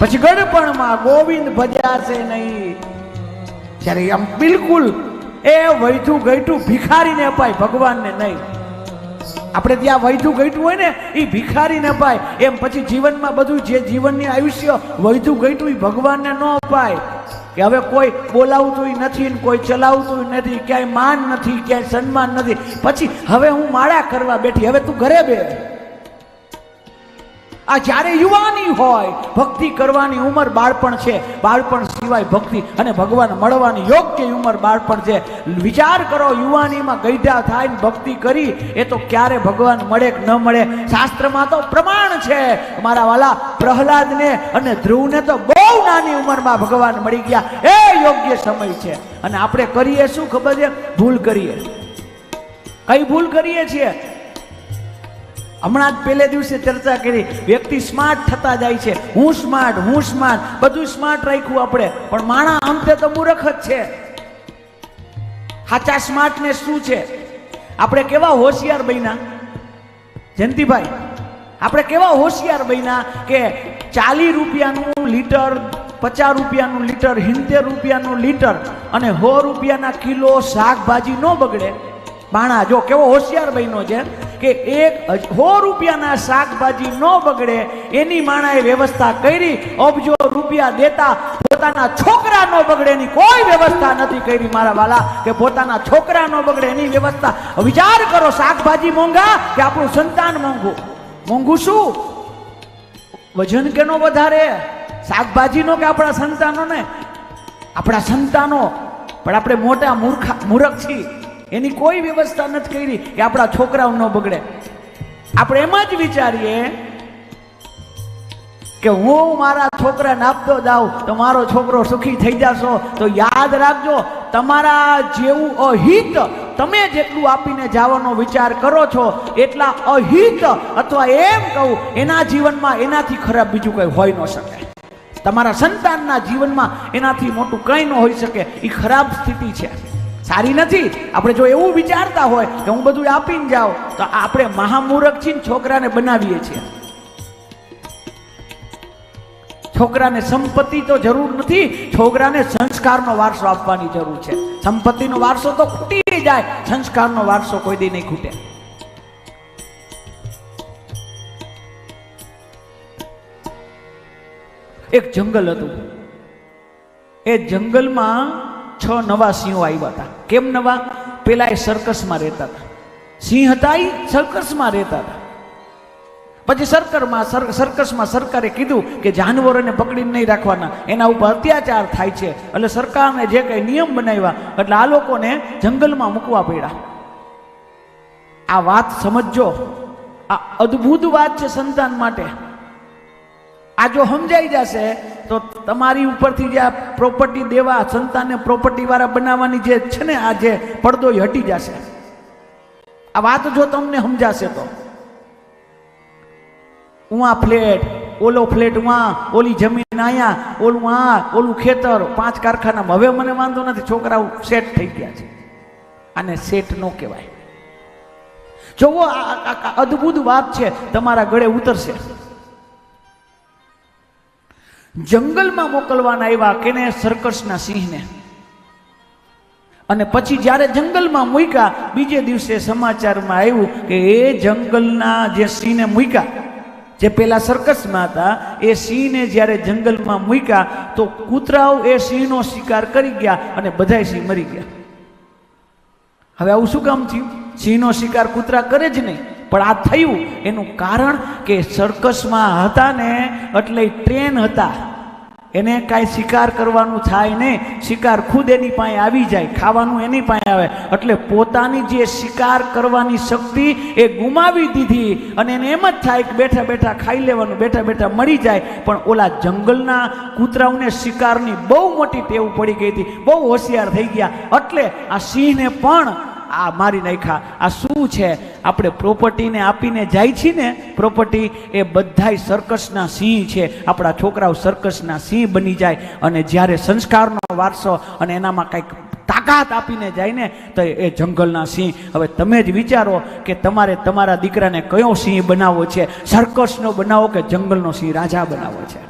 પછી ગડપણમાં ગોવિંદ ભજાશે નહીં. જ્યારે આમ બિલકુલ એ વૈધું ગઈઠું ભિખારીને અપાય ભગવાનને નહીં. આપણે ત્યાં વૈધું ગઈઠું હોય ને એ ભિખારીને અપાય. એમ પછી જીવનમાં બધું જે જીવનની આયુષ્ય વૈધું ગઈઠું એ ભગવાનને ન અપાય. કે હવે કોઈ બોલાવતું નથી કોઈ ચલાવતું નથી, ક્યાંય માન નથી, ક્યાંય સન્માન નથી. પછી હવે હું માળા કરવા બેઠી, હવે તું ઘરે બે આ જ્યારે યુવાની હોય, ભક્તિ કરવાની ઉંમર બાળપણ છે. બાળપણ સિવાય ભક્તિ અને ભગવાન મળવાની યોગ્ય ઉંમર બાળપણ છે. વિચાર કરો, યુવાનીમાં ગઈઢા થાય ભક્તિ કરી, એ તો ક્યારે ભગવાન મળે કે ન મળે? શાસ્ત્રમાં તો પ્રમાણ છે. મારા વાલા પ્રહલાદને અને ધ્રુવને તો બહુ નાની ઉંમરમાં ભગવાન મળી ગયા. એ યોગ્ય સમય છે. અને આપણે કરીએ શું ખબર છે? ભૂલ કરીએ. કઈ ભૂલ કરીએ છીએ? હમણાં જ પહેલે દિવસે ચર્ચા કરી, વ્યક્તિ સ્માર્ટ થતા જાય છે. હું સ્માર્ટ હું સ્માર્ટ બધું સ્માર્ટ રાખ્યું આપણે. પણ માણા અંતે તો મૂર્ખ જ છે. સાચા સ્માર્ટનેસ શું છે? આપણે કેવા હોશિયાર બન્યા? જયંતિભાઈ, આપણે કેવા હોશિયાર બન્યા કે ચાલીસ રૂપિયાનું લીટર, પચાસ રૂપિયાનું લીટર, સિત્તેર રૂપિયાનું લીટર અને સો રૂપિયાના કિલો શાકભાજી ન બગડે? બાણા જો કેવો હોશિયાર બન્યો છે? કે એક હો રૂપિયાના શાકભાજી ન બગડે, એની માણાએ વ્યવસ્થા કરી અબજો રૂપિયા દેતા, પોતાના છોકરા ન બગડે, એની કોઈ વ્યવસ્થા નથી કરી મારા વાલા, કે પોતાના છોકરા ન બગડે, એની વ્યવસ્થા. વિચાર કરો, શાકભાજી મોંઘા કે આપણું સંતાન મોંઘું? મોંઘું શું? વજન કેનો વધારે? શાકભાજીનો કે આપણા સંતાનો ને આપણા સંતાનો. પણ આપણે મોટા મૂર્ખા, મૂર્ખ છીએ. એની કોઈ વ્યવસ્થા નથી કરી કે આપણા છોકરાઓ ન બગડે. આપણે એમ જ વિચારીએ કે હું મારા છોકરાને આપતો જાઉં તો મારો છોકરો સુખી થઈ જશો. તો યાદ રાખજો, તમારા જેવું અહિત તમે જેટલું આપીને જવાનો વિચાર કરો છો, એટલા અહિત અથવા એમ કહું, એના જીવનમાં એનાથી ખરાબ બીજું કંઈ હોઈ ન શકે. તમારા સંતાનના જીવનમાં એનાથી મોટું કંઈ ન હોઈ શકે. એ ખરાબ સ્થિતિ છે. સારી નથી. આપણે જો એવું વિચારતા હોય કે હું બધું આપીને જાઉં, તો આપણે મહામૂરખ છીએ છોકરાને બનાવીએ છીએ. છોકરાને સંપત્તિ તો જરૂર નથી, છોકરાને સંસ્કારનો વારસો આપવાની જરૂર છે. સંપત્તિનો વારસો તો ખૂટી જાય, સંસ્કારનો વારસો કોઈ દી નહીં ખૂટે. એક જંગલ હતું. એ જંગલમાં છ નવા સિંહો આવ્યા હતા. કેમ નવા? પેલા એ સર્કસમાં રહેતા હતા. સિંહ હતા એ સર્કસમાં રહેતા હતા. પછી સરકારમાં સર્કસમાં સરકારે કીધું કે જાનવરોને પકડીને નહીં રાખવાના. એના ઉપર અત્યાચાર થાય છે. એટલે સરકારને જે કંઈ નિયમ બનાવ્યા, એટલે આ લોકોને જંગલમાં મૂકવા પડ્યા. આ વાત સમજજો. આ અદ્ભુત વાત છે સંતાન માટે. આ જો સમજાઈ જશે, તો તમારી ઉપરથી જે પ્રોપર્ટી દેવા, સંતાનને પ્રોપર્ટીવાળા બનાવવાની જે છે ને, આ જે પડદો એ હટી જશે. આ વાત જો તમને સમજાશે તો. ઉવા ફ્લેટ, ઓલો ફ્લેટ વાં ઓલી જમીન આયા, ઓલું આ, ઓલું ખેતર, પાંચ કારખાનામાં. હવે મને વાંધો નથી, છોકરાઓ સેટ થઈ ગયા છે. આને સેટ ન કહેવાય. જોવો આ અદ્ભુત વાત છે. તમારા ગળે ઉતરશે. જંગલમાં મોકલવાના આવ્યા કેને સર્કસના સિંહને. અને પછી જ્યારે જંગલમાં મૂક્યા, બીજે દિવસે સમાચારમાં આવ્યું કે એ જંગલના જે સિંહને મૂક્યા, જે પેલા સર્કસમાં હતા, એ સિંહને જ્યારે જંગલમાં મૂક્યા, તો કૂતરાઓ એ સિંહનો શિકાર કરી ગયા અને બધાય સિંહ મરી ગયા. હવે આવું શું કામ થયું? સિંહનો શિકાર કૂતરા કરે જ નહીં. પણ આ થયું. એનું કારણ કે સર્કસમાં હતા ને, એટલે ટ્રેન હતા. એને કાંઈ શિકાર કરવાનું થાય નહીં શિકાર ખુદ એની પાસે આવી જાય, ખાવાનું એની પાસે આવે. એટલે પોતાની જે શિકાર કરવાની શક્તિ એ ગુમાવી દીધી અને એને એમ જ થાય કે બેઠા બેઠા ખાઈ લેવાનું, બેઠા બેઠા મળી જાય. પણ ઓલા જંગલના કૂતરાઓને શિકારની બહુ મોટી ટેવ પડી ગઈ હતી. બહુ હોશિયાર થઈ ગયા. એટલે આ સિંહને પણ આ મારી નાખ્યા. આ શું છે? આપણે પ્રોપર્ટીને આપીને જાય છીએ ને પ્રોપર્ટી એ બધાય સર્કસના સિંહ છે. આપણા છોકરાઓ સર્કસના સિંહ બની જાય અને જ્યારે સંસ્કારનો વારસો અને એનામાં કંઈક તાકાત આપીને જાય ને, તો એ જંગલના સિંહ. હવે તમે જ વિચારો કે તમારે તમારા દીકરાને કયો સિંહ બનાવવો છે? સર્કસનો બનાવો કે જંગલનો સિંહ રાજા બનાવવો છે?